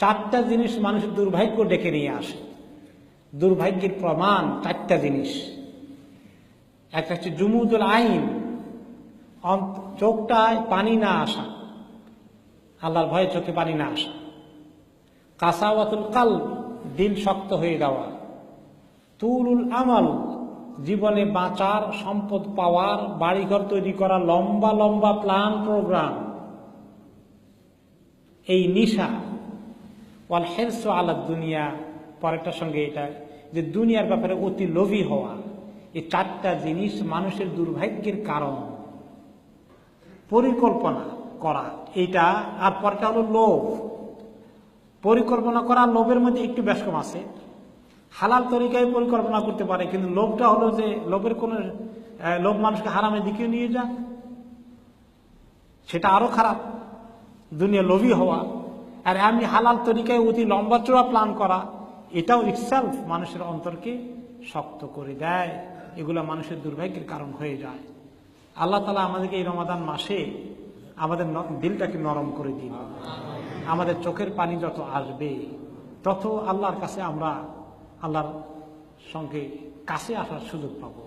চারটা জিনিস মানুষের দুর্ভাগ্য ডেকে নিয়ে আসে। দুর্ভাগ্যের প্রমাণ চারটা জিনিস। একটা হচ্ছে জুমুদুল আইন। চোখটায় পানি না আসা। আল্লাহর ভয়ে চোখে পানি না আসা। কাসাওয়াতুল কাল দিল শক্ত হয়ে যাওয়া। তুলুল আমাল, জীবনে বাঁচার সম্পদ পাওয়ার বাড়িঘর তৈরি করা লম্বা লম্বা প্ল্যান প্রোগ্রাম। এই নিশা ওয়াল হেরস আলা দুনিয়া পরেরটার সঙ্গে এটা, যে দুনিয়ার ব্যাপারে অতি লোভী হওয়া, এই চারটা জিনিস মানুষের দুর্ভাগ্যের কারণ। পরিকল্পনা করা, এইটা, আর পরটা হলো লোভ। পরিকল্পনা করা লোভের মধ্যে একটু বেশ কম আছে। হালাল তরিকায় পরিকল্পনা করতে পারে, কিন্তু লোভটা হলো যে লোভের কোন লোভ মানুষকে হারামের দিকে নিয়ে যায় সেটা আরও খারাপ। দুনিয়া লোভী হওয়া আর আমি হালাল তরিকায় অতি লম্বা চড়া প্ল্যান করা, এটাও ইটসেলফ মানুষের অন্তরকে শক্ত করে দেয়। এগুলো মানুষের দুর্ভাগ্যের কারণ হয়ে যায়। আল্লাহ তালা আমাদেরকে এই রমাদান মাসে আমাদের দিলটাকে নরম করে দিন। আমাদের চোখের পানি যত আসবে, তত আল্লাহর কাছে আমরা আল্লাহর সঙ্গে কাছে আসার সুযোগ পাবো।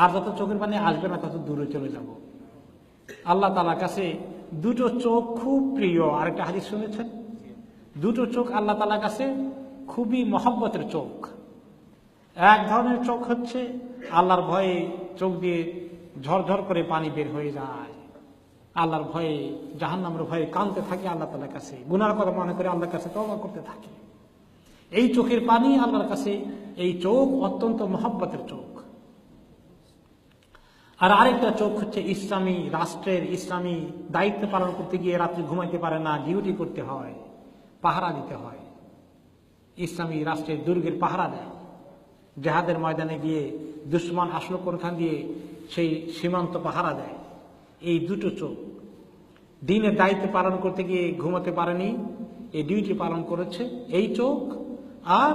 আর যত চোখের পানি আসবে না, তত দূরে চলে যাব। আল্লাহ তালার কাছে দুটো চোখ খুব প্রিয়। আরেকটা হাদিস শুনেছেন? দুটো চোখ আল্লাহ তালার কাছে খুবই মহব্বতের চোখ। এক ধরনের চোখ হচ্ছে আল্লাহর ভয়ে চোখ দিয়ে ঝরঝর করে পানি বের হয়ে যায়। আল্লাহর ভয়ে, জাহান্নামের ভয়ে কানতে থাকে আল্লাহ তালার কাছে। গুনার কথা মনে করে আল্লাহর কাছে তবা করতে থাকে। এই চোখের পানি আল্লাহর কাছে, এই চোখ অত্যন্ত মহব্বতের চোখ। আর আরেকটা চোখ হচ্ছে ইসলামী রাষ্ট্রের ইসলামী দায়িত্ব পালন করতে গিয়ে রাত্রি ঘুমাইতে পারে না ডিউটি করতে হয়, পাহারা দিতে হয়। ইসলামী রাষ্ট্রের দুর্গের পাহারা দেয়। জেহাদের ময়দানে গিয়ে দুশ্মন আসলো কোনখান দিয়ে সেই সীমান্ত পাহারা দেয়। এই দুটো চোখ দিনের দায়িত্ব পালন করতে গিয়ে ঘুমাতে পারেনি, এই ডিউটি পালন করেছে এই চোখ, আর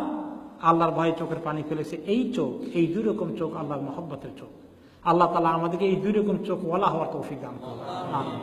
আল্লাহর ভয়ে চোখের পানি ফেলেছে এই চোখ, এই দুই রকম চোখ আল্লাহর মহব্বতের চোখ। আল্লাহ তালা আমাদেরকে এই দুই রকম চোখ ওলা হওয়ার তৌফিক দান করবে আমিন।